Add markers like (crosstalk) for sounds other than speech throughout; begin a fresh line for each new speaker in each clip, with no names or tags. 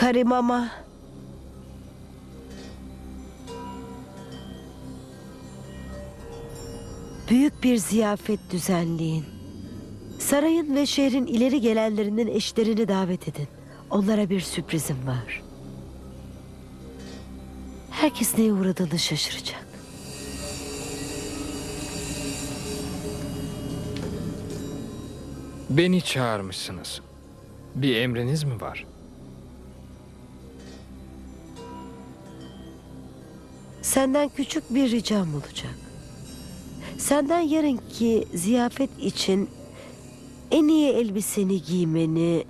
Karimama. Büyük bir ziyafet düzenleyin. Sarayın ve şehrin ileri gelenlerinin eşlerini davet edin. Onlara bir sürprizim var. Herkes neye uğradığını şaşıracak.
Beni çağırmışsınız. Bir emriniz mi var?
Senden küçük bir ricam olacak. Senden yarınki ziyafet için en iyi elbiseni giymeni,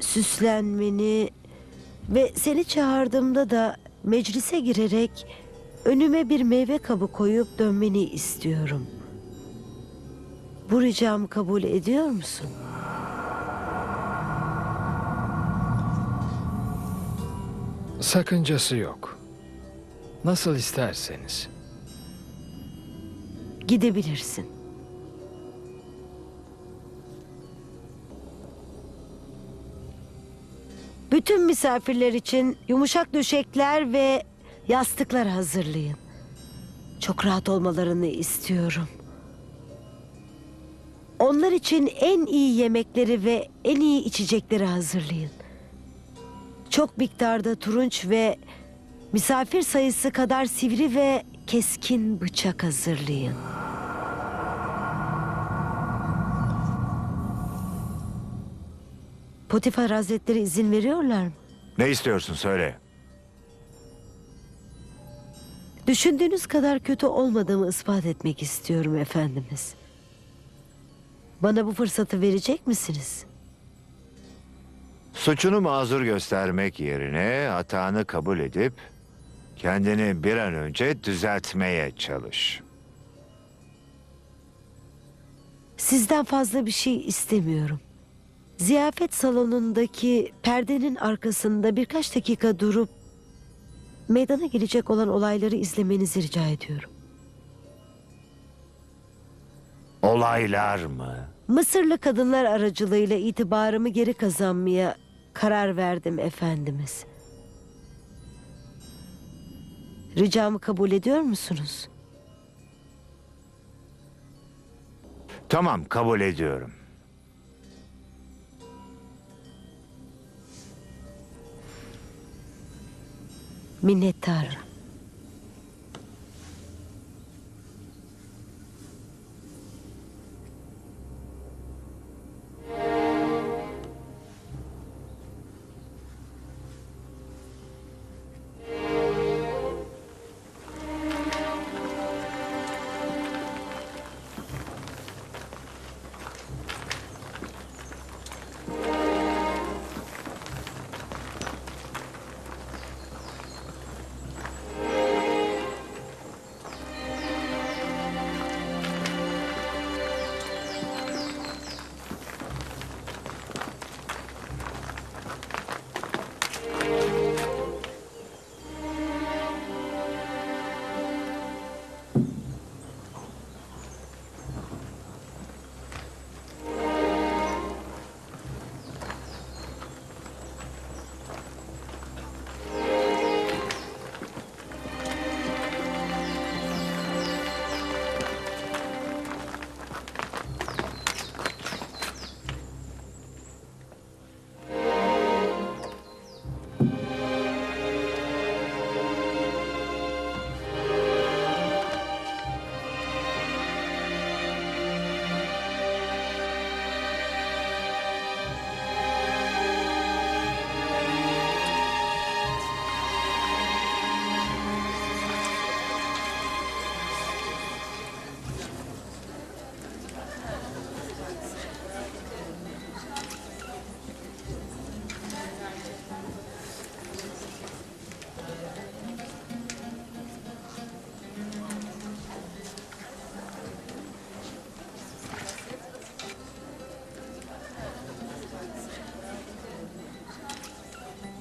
süslenmeni ve seni çağırdığımda da meclise girerek önüme bir meyve kabı koyup dönmeni istiyorum. Bu ricamı kabul ediyor musun?
Sakıncası yok. Nasıl isterseniz.
Gidebilirsin. Bütün misafirler için yumuşak döşekler ve yastıklar hazırlayın. Çok rahat olmalarını istiyorum. Onlar için en iyi yemekleri ve en iyi içecekleri hazırlayın. Çok miktarda turunç ve misafir sayısı kadar sivri ve keskin bıçak hazırlayın. Potifar Hazretleri izin veriyorlar mı?
Ne istiyorsun söyle.
Düşündüğünüz kadar kötü olmadığımı ispat etmek istiyorum efendimiz. Bana bu fırsatı verecek misiniz?
Suçunu mazur göstermek yerine hatanı kabul edip kendini bir an önce düzeltmeye çalış.
Sizden fazla bir şey istemiyorum. Ziyafet salonundaki perdenin arkasında birkaç dakika durup meydana gelecek olan olayları izlemenizi rica ediyorum.
Olaylar mı?
Mısırlı kadınlar aracılığıyla itibarımı geri kazanmaya karar verdim efendimiz. Ricamı kabul ediyor musunuz?
Tamam kabul ediyorum.
Minnettarım.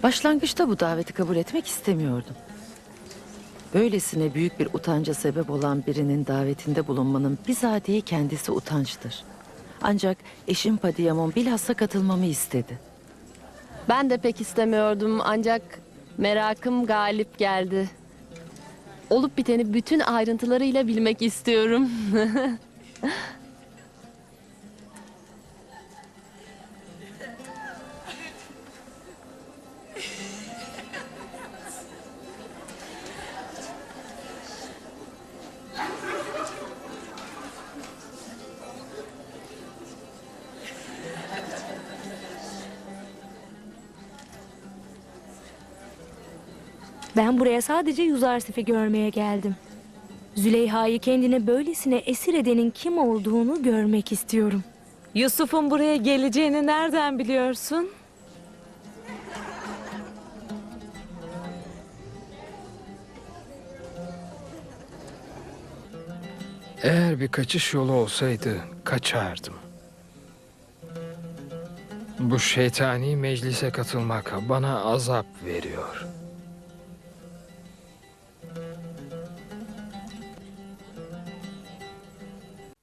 Başlangıçta bu daveti kabul etmek istemiyordum. Böylesine büyük bir utanca sebep olan birinin davetinde bulunmanın bizatihi kendisi utançtır. Ancak eşim Padiyamon bilhassa katılmamı istedi.
Ben de pek istemiyordum ancak merakım galip geldi. Olup biteni bütün ayrıntılarıyla bilmek istiyorum. (laughs)
Ben buraya sadece Yuzarsif'i görmeye geldim. Züleyha'yı kendine böylesine esir edenin kim olduğunu görmek istiyorum.
Yusuf'un buraya geleceğini nereden biliyorsun?
Eğer bir kaçış yolu olsaydı kaçardım. Bu şeytani meclise katılmak bana azap veriyor.